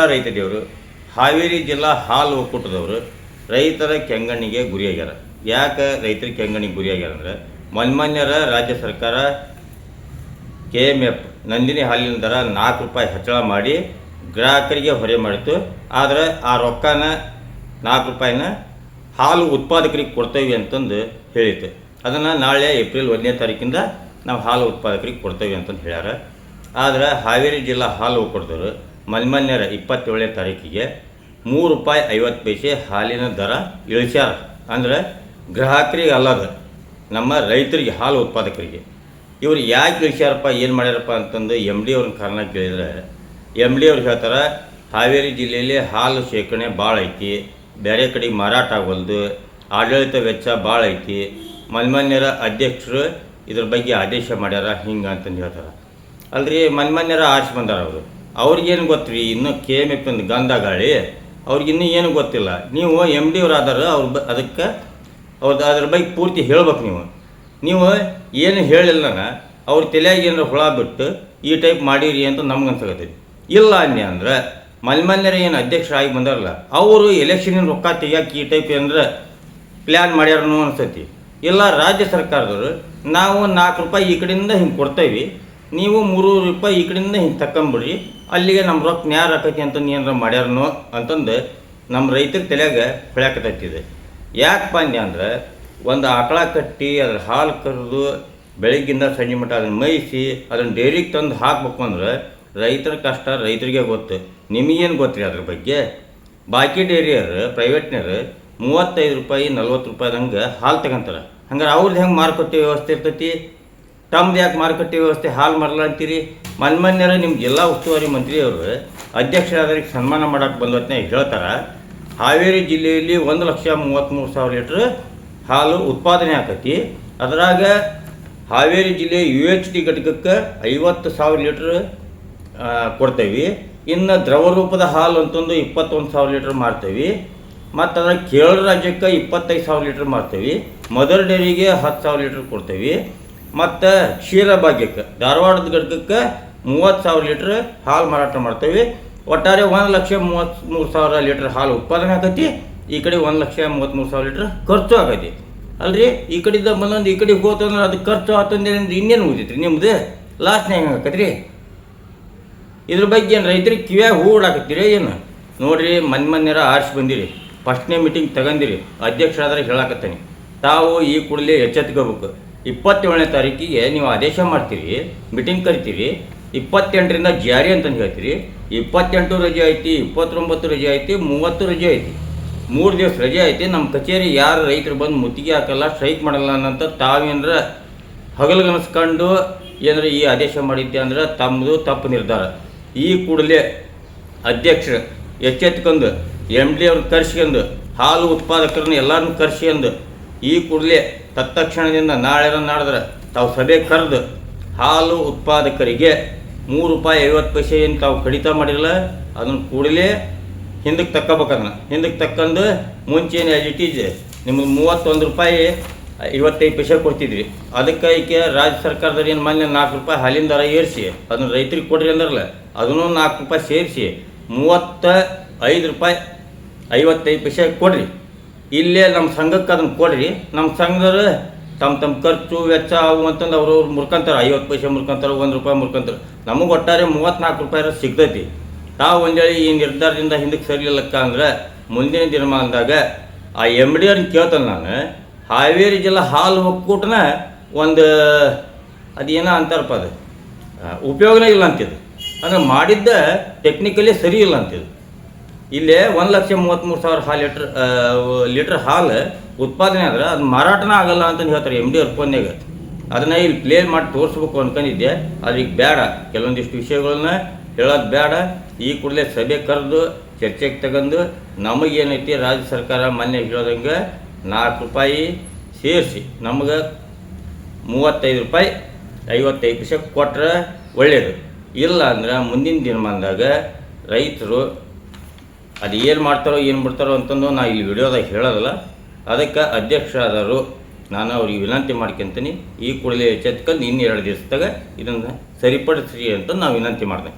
ರೈತ ದೇವರು ಹಾವೇರಿ ಜಿಲ್ಲಾ ಹಾಲು ಒಕ್ಕೂಟದವರು ರೈತರ ಕೆಂಗಣ್ಣಿಗೆ ಗುರಿಯಾಗ್ಯಾರ ಯಾಕೆ ರೈತರ ಕೆಂಗಣ್ಣಿಗೆ ಗುರಿಯಾಗ್ಯಾರ ಅಂದರೆ, ಮೊನ್ಮನ್ಯರ ರಾಜ್ಯ ಸರ್ಕಾರ ಕೆ ಎಂ ಎಫ್ ನಂದಿನಿ ಹಾಲಿನ ದರ ನಾಲ್ಕು ರೂಪಾಯಿ ಹೆಚ್ಚಳ ಮಾಡಿ ಗ್ರಾಹಕರಿಗೆ ಹೊರೆ ಮಾಡಿತು ಆದರೆ ಆ ರೊಕ್ಕನ ನಾಲ್ಕು ರೂಪಾಯಿನ ಹಾಲು ಉತ್ಪಾದಕರಿಗೆ ಕೊಡ್ತೇವೆ ಅಂತಂದು ಹೇಳಿತ್ತು. ಅದನ್ನು ನಾಳೆ ಏಪ್ರಿಲ್ ಒಂದನೇ ತಾರೀಕಿಂದ ನಾವು ಹಾಲು ಉತ್ಪಾದಕರಿಗೆ ಕೊಡ್ತೇವೆ ಅಂತಂದು ಹೇಳ್ಯಾರ. ಆದರೆ ಹಾವೇರಿ ಜಿಲ್ಲಾ ಹಾಲು ಒಕ್ಕೂಟದವರು ಮನ್ಮನ್ಯರ ಇಪ್ಪತ್ತೇಳನೇ ತಾರೀಕಿಗೆ ಮೂರು ರೂಪಾಯಿ ಐವತ್ತು ಪೈಸೆ ಹಾಲಿನ ದರ ಇಳಿಸ್ಯಾರ. ಅಂದರೆ ಗ್ರಾಹಕರಿಗೆ ಅಲ್ಲದ ನಮ್ಮ ರೈತರಿಗೆ, ಹಾಲು ಉತ್ಪಾದಕರಿಗೆ. ಇವ್ರು ಯಾಕೆ ಇಳಿಸ್ಯಾರಪ್ಪ, ಏನು ಮಾಡ್ಯಾರಪ್ಪ ಅಂತಂದು ಎಂ ಡಿ ಅವ್ರನ್ನ ಕಾರಣ ಕೇಳಿದ್ರೆ ಎಂ ಡಿ ಅವ್ರು ಹೇಳ್ತಾರೆ, ಹಾವೇರಿ ಜಿಲ್ಲೆಯಲ್ಲಿ ಹಾಲು ಶೇಖರಣೆ ಭಾಳ ಐತಿ ಬೇರೆ ಕಡೆಗೆ ಮಾರಾಟ ಆಗೋಲ್ದು, ಆಡಳಿತ ವೆಚ್ಚ ಭಾಳ ಐತಿ. ಮನ್ಮನ್ಯರ ಅಧ್ಯಕ್ಷರು ಇದ್ರ ಬಗ್ಗೆ ಆದೇಶ ಮಾಡ್ಯಾರ, ಹಿಂಗೆ ಅಂತಂದು ಹೇಳ್ತಾರೆ. ಅಲ್ರಿ ಮನ್ಮನ್ಯರ ಆಶೆ ಬಂದಾರ ಅವರು. ಅವ್ರಿಗೇನು ಗೊತ್ತ್ರಿ ಇನ್ನೂ ಕೆ ಎಂ ಎಫ್ ಗಂಧ ಗಾಳಿ. ಅವ್ರಿಗಿನ್ನೂ ಏನು ಗೊತ್ತಿಲ್ಲ. ನೀವು ಎಂ ಡಿ ಅವ್ರು ಆದಾರ ಅವ್ರ ಬ, ಅದಕ್ಕೆ ಅವ್ರದ್ದು ಅದ್ರ ಬಗ್ಗೆ ಪೂರ್ತಿ ಹೇಳ್ಬೇಕು ನೀವು. ನೀವು ಏನು ಹೇಳಿಲ್ಲ ಅವ್ರ ತಲೆಯಾಗ ಏನಾರ ಹುಳ ಬಿಟ್ಟು ಈ ಟೈಪ್ ಮಾಡೀರಿ ಅಂತ ನಮ್ಗೆ ಅನ್ಸಕತ್ತೈತಿ ಇಲ್ಲ ಅನ್ನಿ ಅಂದ್ರೆ, ಮಲ್ಮಲ್ಯರ ಏನು ಅಧ್ಯಕ್ಷರಾಗಿ ಬಂದಾರಲ್ಲ, ಅವರು ಎಲೆಕ್ಷನಿನ ರೊಕ್ಕ ತೆಗಿಯಕ್ಕೆ ಈ ಟೈಪ್ ಏನಂದ್ರೆ ಪ್ಲ್ಯಾನ್ ಮಾಡ್ಯಾರನು ಅನ್ಸತಿ ಇಲ್ಲ ರಾಜ್ಯ ಸರ್ಕಾರದವರು, ನಾವು ನಾಲ್ಕು ರೂಪಾಯಿ ಈ ಕಡೆಯಿಂದ ಹಿಂಗೆ ಕೊಡ್ತೇವೆ ನೀವು ಮೂರು ರೂಪಾಯಿ ಈ ಕಡೆಯಿಂದ ಹಿಂಗೆ ತಕೊಂಬಿಡ್ರಿ ಅಲ್ಲಿಗೆ ನಮ್ಮ ರೊಕ್ಕ ನ್ಯಾರ ಆಕೈತಿ ಅಂತ ಏನಾರ ಮಾಡ್ಯಾರನೋ ಅಂತಂದು ನಮ್ಮ ರೈತರ ತಲೆಯಾಗ ಹೊಳ್ಯಾಕತೈತಿದೆ ಯಾಕಪ್ಪ ಅಂದೆ ಅಂದ್ರೆ ಒಂದು ಆಕಳ ಕಟ್ಟಿ ಅದ್ರ ಹಾಲು ಕರೆದು ಬೆಳಗ್ಗಿಂದ ಸಂಜೆ ಮಟ್ಟ ಅದನ್ನು ಮೇಯಿಸಿ ಅದನ್ನು ಡೈರಿಗೆ ತಂದು ಹಾಕ್ಬೇಕು ಅಂದ್ರೆ ರೈತರ ಕಷ್ಟ ರೈತರಿಗೆ ಗೊತ್ತು. ನಿಮಗೇನು ಗೊತ್ತ್ರಿ ಅದ್ರ ಬಗ್ಗೆ? ಬಾಕಿ ಡೈರಿಯರು, ಪ್ರೈವೇಟ್ನರು ಮೂವತ್ತೈದು ರೂಪಾಯಿ ನಲ್ವತ್ತು ರೂಪಾಯಿದಂಗೆ ಹಾಲು ತಗೊಂತಾರೆ. ಹಂಗಾರೆ ಅವ್ರದ್ದು ಹೆಂಗೆ ಮಾರುಕಟ್ಟೆ ವ್ಯವಸ್ಥೆ ಇರ್ತೈತಿ? ತಮ್ದು ಯಾಕೆ ಮಾರುಕಟ್ಟೆ ವ್ಯವಸ್ಥೆ ಹಾಲು ಮರಲ್ಲ ಅಂತೀರಿ? ಮನ್ಮನ್ಯರು ನಿಮ್ಮ ಜಿಲ್ಲಾ ಉಸ್ತುವಾರಿ ಮಂತ್ರಿಯವರು ಅಧ್ಯಕ್ಷರಾದರಿಗೆ ಸನ್ಮಾನ ಮಾಡಕ್ಕೆ ಬಂದವತ್ತನೇ ಹೇಳ್ತಾರೆ. ಹಾವೇರಿ ಜಿಲ್ಲೆಯಲ್ಲಿ ಒಂದು ಲಕ್ಷ ಮೂವತ್ತ್ಮೂರು ಸಾವಿರ ಲೀಟ್ರ್ ಹಾಲು ಉತ್ಪಾದನೆ ಆಕತಿ. ಅದರಾಗ ಹಾವೇರಿ ಜಿಲ್ಲೆ ಯು ಎಚ್ ಡಿ ಘಟಕಕ್ಕೆ ಐವತ್ತು ಸಾವಿರ ಲೀಟ್ರ್ ಕೊಡ್ತೇವೆ. ಇನ್ನು ದ್ರವ ರೂಪದ ಹಾಲು ಅಂತಂದು ಇಪ್ಪತ್ತೊಂದು ಸಾವಿರ ಲೀಟ್ರ್ ಮಾರ್ತೇವೆ. ಮತ್ತು ಅದ್ರಾಗ ಕೇರಳ ರಾಜ್ಯಕ್ಕೆ ಇಪ್ಪತ್ತೈದು ಸಾವಿರ ಲೀಟ್ರ್ ಮಾರ್ತೇವೆ. ಮದರ್ ಡೈರಿಗೆ ಹತ್ತು ಸಾವಿರ ಲೀಟ್ರ್ ಕೊಡ್ತೇವೆ. ಮತ್ತು ಕ್ಷೀರ ಭಾಗ್ಯಕ್ಕೆ ಧಾರವಾಡದ ಘಟಕಕ್ಕೆ ಮೂವತ್ತು ಸಾವಿರ ಲೀಟ್ರ್ ಹಾಲು ಮಾರಾಟ ಮಾಡ್ತೇವೆ. ಒಟ್ಟಾರೆ ಒಂದು ಲಕ್ಷ ಮೂವತ್ತ್ಮೂರು ಸಾವಿರ ಲೀಟ್ರ್ ಹಾಲು ಉತ್ಪಾದನೆ ಆಕತಿ. ಈ ಕಡೆ ಒಂದು ಲಕ್ಷ ಮೂವತ್ತ್ಮೂರು ಸಾವಿರ ಲೀಟ್ರ್ ಖರ್ಚು ಆಗೈತಿ ಅಲ್ರಿ? ಈ ಕಡೆಯಿಂದ ಬಂದೊಂದು, ಈ ಕಡೆಗೆ ಹೋತಂದ್ರೆ ಅದು ಖರ್ಚು ಆತಂದ್ರೆ ಇನ್ನೇನು ಉಳಿತೈತ್ರಿ ನಿಮ್ಮದು ಲಾಸ್ಟ್ನ ಹೆಂಗೆ ಆಕತ್ರಿ? ಇದ್ರ ಬಗ್ಗೆ ಏನು ರೈತರಿಗೆ ಕಿವ್ಯಾಗ ಹೂ ಉಡಾಕತ್ತೀರಿ ಏನು? ನೋಡ್ರಿ ಮನೆಯರ ಆರಿಸಿ ಬಂದಿರಿ. ಫಸ್ಟ್ನೇ ಮೀಟಿಂಗ್ ತಗೊಂಡಿರಿ ಅಧ್ಯಕ್ಷರಾದ್ರೆ ಹೇಳಾಕತ್ತೀನಿ. ತಾವು ಈ ಕೂಡಲೇ ಎಚ್ಚೆತ್ಕೋಬೇಕು. ಇಪ್ಪತ್ತೇಳನೇ ತಾರೀಕಿಗೆ ನೀವು ಆದೇಶ ಮಾಡ್ತೀರಿ ಮೀಟಿಂಗ್ ಕರಿತೀರಿ, ಇಪ್ಪತ್ತೆಂಟರಿಂದ ಜಾರಿ ಅಂತಂದು ಹೇಳ್ತೀರಿ, ಇಪ್ಪತ್ತೆಂಟು ರಜೆ ಐತಿ, ಇಪ್ಪತ್ತೊಂಬತ್ತು ರಜೆ ಐತಿ, ಮೂವತ್ತು ರಜೆ ಐತಿ. ಮೂರು ದಿವಸ ರಜೆ ಐತಿ, ನಮ್ಮ ಕಚೇರಿ ಯಾರು ರೈತರು ಬಂದು ಮುತ್ತಿಗೆ ಹಾಕಲ್ಲ, ಸ್ಟ್ರೈಕ್ ಮಾಡಲ್ಲ ಅನ್ನಂತ ತಾವೇನರ ಹಗಲುಗನಸ್ಕೊಂಡು ಏನಾರ ಈ ಆದೇಶ ಮಾಡಿದ್ದೆ ಅಂದ್ರೆ ತಮ್ಮದು ತಪ್ಪು ನಿರ್ಧಾರ. ಈ ಕೂಡಲೇ ಅಧ್ಯಕ್ಷರು ಎಚ್ಚೆತ್ಕೊಂಡು ಎಂ ಡಿ ಅವ್ರನ್ನ ಕರೆಸ್ಕೊಂಡು, ಹಾಲು ಉತ್ಪಾದಕರನ್ನ ಎಲ್ಲರನ್ನೂ ಕರ್ಸ್ಕೊಂಡು ಈ ಕೂಡಲೇ ತತ್ತಕ್ಷಣದಿಂದ ನಾಳೆ ನಾಡಿದ್ರೆ ತಾವು ಸಭೆ ಕರೆದು ಹಾಲು ಉತ್ಪಾದಕರಿಗೆ ಮೂರು ರೂಪಾಯಿ ಐವತ್ತು ಪೈಸೆ ಏನು ತಾವು ಕಡಿತ ಮಾಡಿಲ್ಲ ಅದನ್ನು ಕೂಡಲೇ ಹಿಂದಕ್ಕೆ ತಕ್ಕೋಬೇಕು ಅದನ್ನ ಹಿಂದಕ್ಕೆ ತಕ್ಕಂದು ಮುಂಚೆ ಏನು ಆ್ಯಸ್ ಇಟ್ ಈಸ್ ನಿಮಗೆ ಮೂವತ್ತೊಂದು ರೂಪಾಯಿ ಐವತ್ತೈದು ಪೈಸೆ ಕೊಡ್ತಿದ್ವಿ. ಅದಕ್ಕೆ ಈಕೆ ರಾಜ್ಯ ಸರ್ಕಾರದವ್ರು ಏನು ಮಾನ್ಯ ನಾಲ್ಕು ರೂಪಾಯಿ ಹಾಲಿನ ದರ ಏರಿಸಿ, ಅದನ್ನು ರೈತರಿಗೆ ಕೊಡ್ರಿ ಅಂದ್ರಲ್ಲ, ಅದನ್ನು ನಾಲ್ಕು ರೂಪಾಯಿ ಸೇರಿಸಿ ಮೂವತ್ತ ಐದು ರೂಪಾಯಿ ಐವತ್ತೈದು ಪೈಸೆ ಕೊಡ್ರಿ. ಇಲ್ಲೇ ನಮ್ಮ ಸಂಘಕ್ಕೆ ಅದನ್ನು ಕೊಡ್ರಿ. ನಮ್ಮ ಸಂಘದವರು ತಮ್ಮ ತಮ್ಮ ಖರ್ಚು ವೆಚ್ಚ ಅವು ಅಂತಂದು ಅವ್ರು ಅವ್ರು ಮುರ್ಕೊಂತಾರೆ. ಐವತ್ತು ಪೈಸೆ ಮುರ್ಕೊಂತಾರೆ, ಒಂದು ರೂಪಾಯಿ ಮುರ್ಕೊಂತಾರೆ. ನಮಗೆ ಒಟ್ಟಾರೆ ಮೂವತ್ತ್ನಾಲ್ಕು ರೂಪಾಯಿ ಸಿಗ್ತೈತಿ. ತಾವು ಒಂದೇಳಿ ಈ ನಿರ್ಧಾರದಿಂದ ಹಿಂದಕ್ಕೆ ಸರಿಲಿಲ್ಲಕ್ಕ ಅಂದ್ರೆ ಮುಂದಿನ ದಿನಮಾನದಾಗ ಆ ಎಂ ಡಿ ಅವ್ರನ್ನ ಕೇಳ್ತಾನೆ ನಾನು. ಹಾವೇರಿ ಜಿಲ್ಲಾ ಹಾಲು ಒಕ್ಕೂಟನ ಒಂದು ಅದೇನೋ ಅಂತಾರಪ್ಪ ಅದು. ಉಪಯೋಗನೇ ಇಲ್ಲ ಅಂತಿದ್ದು ಅಂದ್ರೆ ಮಾಡಿದ್ದ ಟೆಕ್ನಿಕಲಿ ಸರಿ ಇಲ್ಲ ಅಂತಿದ್ದು ಇಲ್ಲೇ ಒಂದು ಲಕ್ಷ ಮೂವತ್ತ್ಮೂರು ಸಾವಿರ ಹಾಲು ಲೀಟ್ರ್ ಲೀಟ್ರ್ ಹಾಲು ಉತ್ಪಾದನೆ ಆದ್ರೆ ಅದು ಮಾರಾಟನೇ ಆಗಲ್ಲ ಅಂತ ಹೇಳ್ತಾರೆ ಎಂ ಡಿ ಅವ್ರ ಫೋನ್ಯಾಗ. ಅದನ್ನ ಇಲ್ಲಿ ಪ್ಲೇ ಮಾಡಿ ತೋರಿಸ್ಬೇಕು ಅನ್ಕೊಂಡಿದ್ದೆ ಅದಕ್ಕೆ ಈಗ ಬೇಡ ಕೆಲವೊಂದಿಷ್ಟು ವಿಷಯಗಳನ್ನ ಹೇಳೋದು ಬೇಡ ಈ ಕೂಡಲೇ ಸಭೆ ಕರೆದು, ಚರ್ಚೆಗೆ ತಗೊಂಡು ನಮಗೇನೈತಿ ರಾಜ್ಯ ಸರ್ಕಾರ ಮೊನ್ನೆ ಹೇಳೋದಂಗೆ ನಾಲ್ಕು ರೂಪಾಯಿ ಸೇರಿಸಿ, ನಮಗೆ ಮೂವತ್ತೈದು ರೂಪಾಯಿ ಐವತ್ತೈದು ಪೈಸೆ ಕೊಟ್ರೆ ಒಳ್ಳೆಯದು ಇಲ್ಲ ಅಂದ್ರೆ ಮುಂದಿನ ದಿನಮಾನದಾಗ ರೈತರು ಅದು ಏನು ಮಾಡ್ತಾರೋ, ಏನು ಬಿಡ್ತಾರೋ ಅಂತಂದು ನಾ ಇಲ್ಲಿ ವಿಡಿಯೋದಾಗ ಹೇಳೋದಲ್ಲ. ಅದಕ್ಕೆ ಅಧ್ಯಕ್ಷರಾದರು ನಾನು ಅವ್ರಿಗೆ ವಿನಂತಿ ಮಾಡ್ಕೊಂತೀನಿ, ಈ ಕೂಡಲೇ ಎಚ್ಚೆತ್ಕೊಂಡು ಇನ್ನು ಎರಡು ದಿವಸದಾಗ ಇದನ್ನು ಸರಿಪಡಿಸ್ರಿ ಅಂತ ನಾವು ವಿನಂತಿ ಮಾಡಿದೆ